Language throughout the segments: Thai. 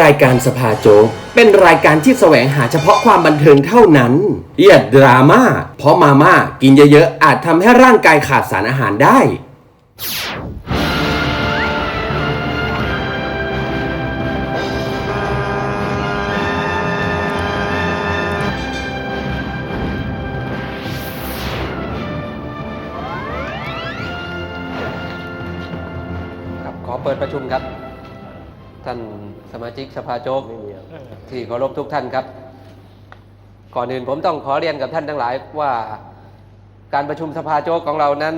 รายการสภาโจ๊กเป็นรายการที่แสวงหาเฉพาะความบันเทิงเท่านั้นอย่าดราม่าเพราะมาม่ากินเยอะๆอาจทำให้ร่างกายขาดสารอาหารได้ ครับขอเปิดประชุมครับ ท่านสมาชิกสภาโจ๊กที่เคารพทุกท่านครับ ก่อนอื่นผมต้องขอเรียนกับท่านทั้งหลายว่าการประชุมสภาโจ๊กของเรานั้น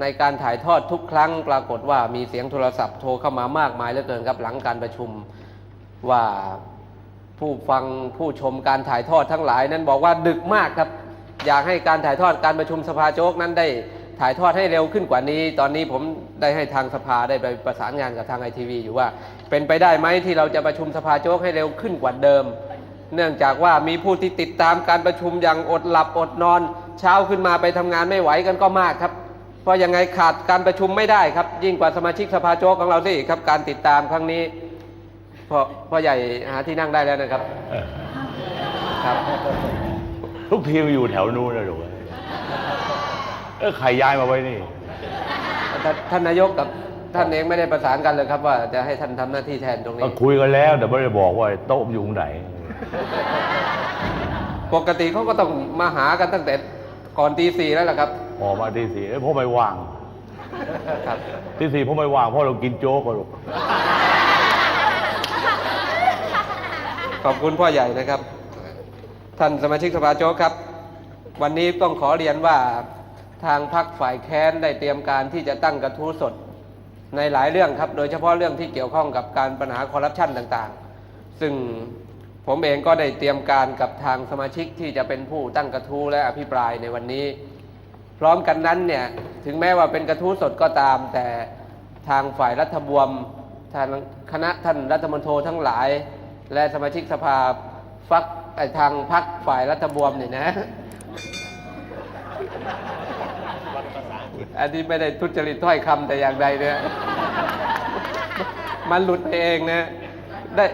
ในการถ่ายทอดทุกครั้งปรากฏว่ามีเสียงโทรศัพท์โทรเข้ามามากมายเหลือเกินครับหลังการประชุมว่าผู้ฟังผู้ชมการถ่ายทอดทั้งหลายนั้นบอกว่าดึกมากครับ อยากให้การถ่ายทอดการประชุมสภาโจ๊กนั้นได้ ถ่ายทอดให้เร็วขึ้นกว่านี้ ตอนนี้ผมได้ให้ทางสภาได้ไปประสานงานกับทางไอทีวีอยู่ว่า เป็นไปได้ไหมที่เราจะประชุมสภาโจ๊กให้เร็วขึ้นกว่าเดิม เนื่องจากว่ามีผู้ที่ติดตามการประชุมอย่างอดหลับอดนอน เช้าขึ้นมาไปทำงานไม่ไหวกันก็มากครับ เพราะยังไงขาดการประชุมไม่ได้ครับ ยิ่งกว่าสมาชิกสภาโจ๊กของเราสิครับการติดตามครั้งนี้พ่อพ่อใหญ่หาที่นั่งได้แล้วนะครับ ครับ ทุกทีมอยู่แถวนู้นนะลูก เออใครย้ายมาไว้นี่ ท่านท่านนายกกับท่านเองไม่ได้ประสานกันเลยครับ ว่าจะให้ท่านทำหน้าที่แทนตรงก็นี้คุยกันแล้ว แต่ไม่ได้บอกว่าโต๊ะอยู่ตรงไหน ปกติเขาก็ต้องมาหากันตั้งแต่ก่อนตีสี่แล้วล่ะครับพอมาที่สี่เอ้ยพ่อไม่ว่างครับ ที่สี่พ่อไม่ว่างพ่อเรากินโจ๊กกันลูกขอบคุณพ่อใหญ่นะครับ ท่านสมาชิกสภาโจ๊กครับ วันนี้ต้องขอเรียนว่า ทางพักฝ่ายแค้นได้เตรียมการที่จะตั้งกระทู้สดในหลายเรื่องครับ โดยเฉพาะเรื่องที่เกี่ยวข้องกับการปัญหาคอร์รัปชันต่างๆ ซึ่งผมเองก็ได้เตรียมการกับทางสมาชิกที่จะเป็นผู้ตั้งกระทู้และอภิปรายในวันนี้ พร้อมกันนั้นเนี่ยถึงแม้ว่าเป็นกระทู้สดก็ตาม แต่ทางฝ่ายรัฐบวมทางคณะท่านรัฐมนตรีทั้งหลาย และสมาชิกสภาฟักไอทางพักฝ่ายรัฐบวมเนี่ยนะ อันนี้ไม่ได้ทุจริตถ้อยคำแต่อย่างใดเนี่ยมันหลุดไปเองนะได้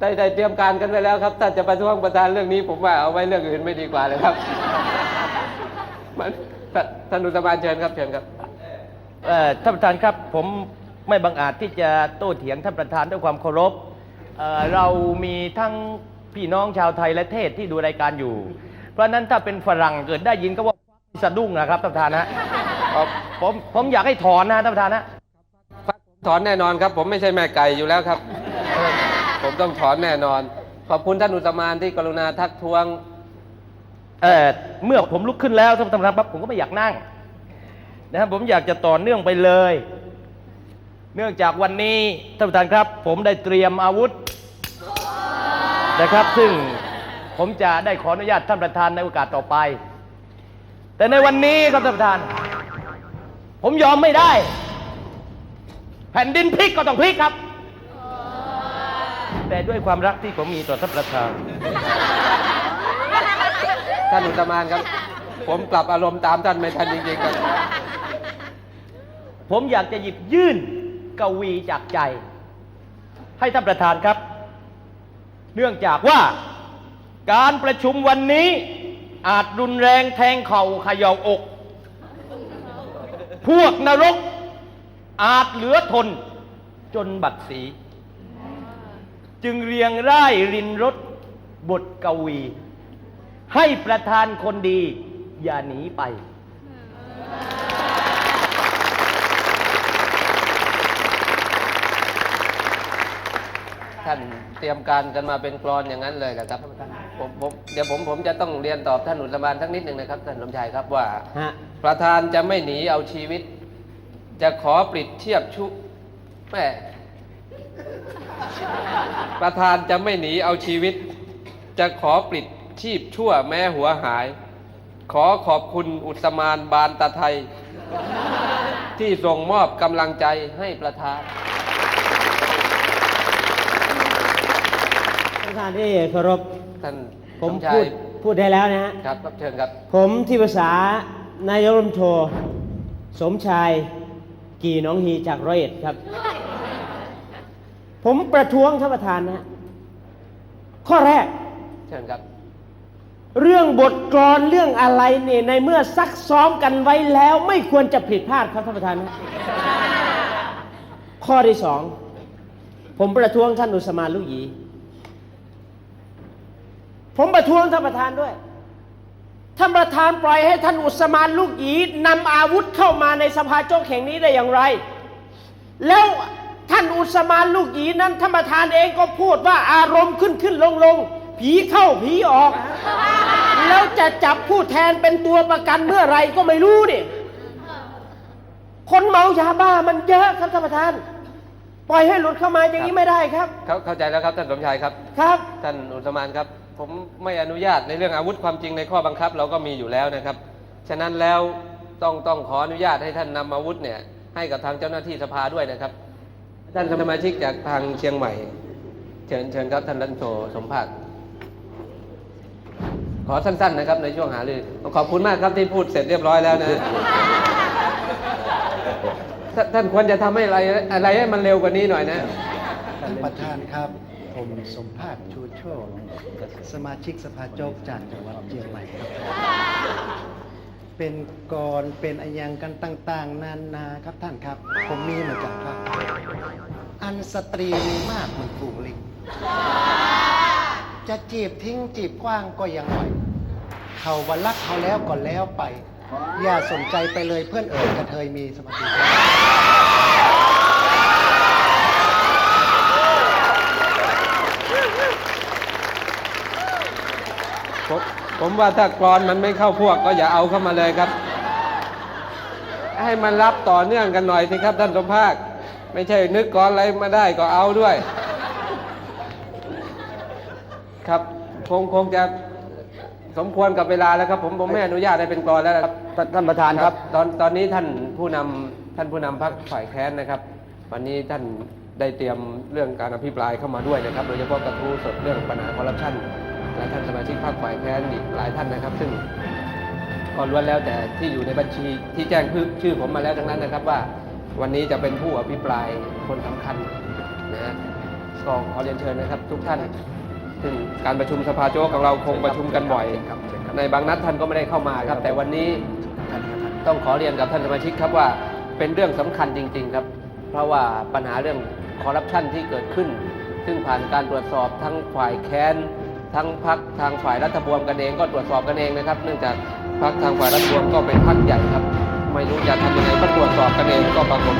ได้ได้เตรียมการกันไว้แล้วครับถ้าจะประท้วงประธานเรื่องนี้ ผมว่าเอาไว้เรื่องอื่นไม่ดีกว่าเลยครับมันท่านท่านอุตมานเชิญครับเชิญครับเอ่อท่านประธานครับผมไม่บังอาจที่จะโต้เถียงท่านประธานด้วยความเคารพเอ่อเรามีทั้งพี่น้องชาวไทยและเทศที่ดูรายการอยู่ เพราะฉะนั้นถ้าเป็นฝรั่งเกิดได้ยินก็ว่าสะดุ้งนะครับท่านประธานนะ ผมผมอยากให้ถอนนะท่านประธานนะถอนแน่นอนครับ ผมไม่ใช่แม่ไก่อยู่แล้วครับ ผมต้องถอนแน่นอน ขอบคุณท่านอุตมานที่กรุณาทักท้วงเอ่อเมื่อผมลุกขึ้นแล้วท่านประธานปั๊บผมก็ไม่อยากนั่งนะครับผมอยากจะต่อเนื่องไปเลย เนื่องจากวันนี้ท่านประธานครับ ผมได้เตรียมอาวุธนะครับ ซึ่งผมจะได้ขออนุญาตท่านประธานในโอกาสต่อไป แต่ในวันนี้ครับท่านประธาน ผมยอมไม่ได้ แผ่นดินพลิกก็ต้องพลิกครับ แต่ด้วยความรักที่ผมมีต่อท่านประธานท่านอุตมานครับ ผมปรับอารมณ์ตามท่านไม่ทันจริงๆครับ ผมอยากจะหยิบยื่นกวีจากใจ ให้ท่านประธานครับ เนื่องจากว่าการประชุมวันนี้อาจรุนแรงแทงเข่าเขย่าอก พวกนรกอาจเหลือทนจนบัดสี จึงเรียงร่ายรินรถบทกวี ให้ประธานคนดี อย่าหนีไป ท่านเตรียมการกันมาเป็นกรอนอย่างนั้นเลยเหรอครับผมผมเดี๋ยวผมผมจะต้องเรียนตอบท่านอุตมานสักนิดหนึ่งนะครับท่านสมชายครับว่าฮะ ประธานจะไม่หนีเอาชีวิต จะขอปลิดเทียบชุแม่ประธานจะไม่หนีเอาชีวิต จะขอปลิดชีพชั่วแม้หัวหาย ขอขอบคุณอุตมานบานตะไทย ที่ส่งมอบกำลังใจให้ประธานท่านประธานที่เคารพท่านผมสชาพูยดพูดได้แล้วนะฮะ ครับครับเชิญครับ ผมที่ปรึกษา นายกรัฐมนตรีสมชายกี่น้องฮีจากร้อยเอ็ดครับ ผมประท้วงท่านประธานนะฮะข้อแรกเชิญครับ เรื่องบทกลอนเรื่องอะไรเนี่ยในเมื่อซักซ้อมกันไว้แล้ว ไม่ควรจะผิดพลาดครับท่านประธานนะข้อที่สองผมประท้วงท่านอุสมานลูกหยี ผมประท้วงท่านประธานด้วย ท่านประธานปล่อยให้ท่านอุสมานลูกหยีนำอาวุธเข้ามาในสภาโจกแห่งนี้ได้อย่างไร แล้วท่านอุสมานลูกหยีนั้นท่านประธานเองก็พูดว่าอารมณ์ขึ้นขึ้นลงลงผีเข้าผีออก แล้วจะจับผู้แทนเป็นตัวประกันเมื่อไหรก็ไม่รู้นี่คนเมายาบ้ามันเยอะครับท่านประธาน ปล่อยให้หลุดเข้ามาอย่างนี้ไม่ได้ครับ เข้าเข้าใจแล้วครับท่านสมชายครับ ครับ ท่านอุตมานครับ ผมไม่อนุญาตในเรื่องอาวุธความจริงในข้อบังคับเราก็มีอยู่แล้วนะครับ ฉะนั้นแล้วต้องต้องขออนุญาตให้ท่านนำอาวุธเนี่ยให้กับทางเจ้าหน้าที่สภาด้วยนะครับท่านสมาชิกจากทางเชียงใหม่ เชิญเชิญครับท่านรันโทสมภาคขอสั้นๆนะครับในช่วงหารือขอบคุณมากครับที่พูดเสร็จเรียบร้อยแล้วนะท่านควรจะทำให้อะไรอะไรให้มันเร็วกว่านี้หน่อยนะท่านประธานครับ ผมสมภาคชูโชคสมาชิกสภาโจกจากจังหวัดเชียงใหม่ครับ เป็นกรเป็นอายังกันต่างๆ นานาครับท่านครับ ผมมีเหมือนกันครับ อันสตรีมีมากเหมือนฝูงลิงจะจีบทิ้งจีบกว้างก็ยังไหวเขาบัลลักเขาแล้วก็แล้วไป อย่าสนใจไปเลยเพื่อนเอ๋ยกระเทยมีสมาธิ ผมผม ว่าถ้ากรอนมันไม่เข้าพวกก็อย่าเอาเข้ามาเลยครับ ให้มันรับต่อเนื่องกันหน่อยสิครับท่านสมภาค ไม่ใช่นึกกรอนอะไรมาได้ก็เอาด้วย ครับคงคงจะสมควรกับเวลาแล้วครับ ผมผมไม่อนุญาตให้เป็นกรอนแล้วนะครับท่านประธานครับ ตอนตอนนี้ท่านผู้นำท่านผู้นำพรรคฝ่ายแค้นนะครับ วันนี้ท่านได้เตรียมเรื่องการอภิปรายเข้ามาด้วยนะครับ โดยเฉพาะกระทู้สดเรื่องปัญหาคอร์รัปชัน และท่านสมาชิกพรรคฝ่ายแค้นอีกหลายท่านนะครับ ซึ่งก็ล้วนแล้วแต่ที่อยู่ในบัญชีที่แจ้งชื่อผมมาแล้วทั้งนั้นนะครับว่าวันนี้จะเป็นผู้อภิปรายคนสำคัญนะฮะก็ขอเรียนเชิญนะครับ ทุกท่านซึ่งการประชุมสภาโจ๊กของเราคงประชุมกันบ่อย ในบางนัดท่านก็ไม่ได้เข้ามาครับ แต่วันนี้ต้องขอเรียนกับท่านสมาชิกครับว่าเป็นเรื่องสำคัญจริง ๆครับ เพราะว่าปัญหาเรื่องคอร์รัปชันที่เกิดขึ้น ซึ่งผ่านการตรวจสอบทั้งฝ่ายแค้น ทั้งพักทางฝ่ายรัฐบวมกันเองก็ตรวจสอบกันเองนะครับ เนื่องจากพักทางฝ่ายรัฐบวมก็เป็นพักใหญ่ครับ ไม่รู้จะทำยังไงก็ตรวจสอบกันเองก็ปรากฏ